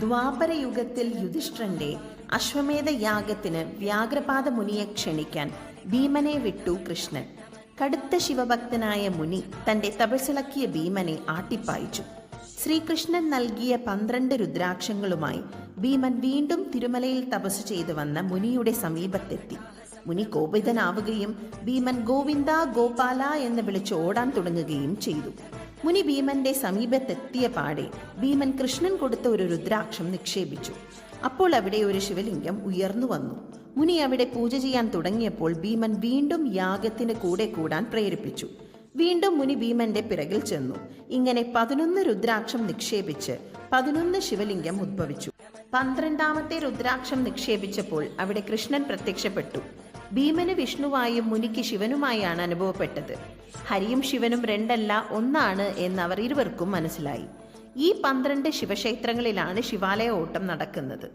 ദ്വാപരയുഗത്തിൽ യുധിഷ്ഠിരന്റെ അശ്വമേധ യാഗത്തിന് വ്യാഗ്രപാദ മുനിയെ ക്ഷണിക്കാൻ ഭീമനെ വിട്ടു കൃഷ്ണൻ. കടുത്ത ശിവഭക്തനായ മുനി തന്റെ തപസിളക്കിയ ഭീമനെ ആട്ടിപ്പായിച്ചു. ശ്രീകൃഷ്ണൻ നൽകിയ പന്ത്രണ്ട് രുദ്രാക്ഷങ്ങളുമായി ഭീമൻ വീണ്ടും തിരുമലയിൽ തപസ് ചെയ്തു വന്ന മുനിയുടെ സമീപത്തെത്തി. മുനി കോപിതനാവുകയും ഭീമൻ ഗോവിന്ദ ഗോപാല എന്ന് വിളിച്ച് ഓടാൻ തുടങ്ങുകയും ചെയ്തു. മുനി ഭീമന്റെ സമീപത്തെത്തിയ പാടെ ഭീമൻ കൃഷ്ണൻ കൊടുത്ത ഒരു രുദ്രാക്ഷം നിക്ഷേപിച്ചു. അപ്പോൾ അവിടെ ഒരു ശിവലിംഗം ഉയർന്നു വന്നു. മുനി അവിടെ പൂജ ചെയ്യാൻ തുടങ്ങിയപ്പോൾ ഭീമൻ വീണ്ടും യാഗത്തിന് കൂടെ കൂടാൻ പ്രേരിപ്പിച്ചു. വീണ്ടും മുനി ഭീമന്റെ പിറകിൽ ചെന്നു. ഇങ്ങനെ പതിനൊന്ന് രുദ്രാക്ഷം നിക്ഷേപിച്ച് പതിനൊന്ന് ശിവലിംഗം ഉദ്ഭവിച്ചു പന്ത്രണ്ടാമത്തെ രുദ്രാക്ഷം നിക്ഷേപിച്ചപ്പോൾ അവിടെ കൃഷ്ണൻ പ്രത്യക്ഷപ്പെട്ടു. ഭീമന് വിഷ്ണുവായും മുനിക്ക് ശിവനുമായാണ് അനുഭവപ്പെട്ടത്. ഹരിയും ശിവനും രണ്ടല്ല ഒന്നാണ് എന്ന് അവർ ഇരുവർക്കും മനസ്സിലായി. ഈ പന്ത്രണ്ട് ശിവക്ഷേത്രങ്ങളിലാണ് ശിവാലയ ഓട്ടം നടക്കുന്നത്.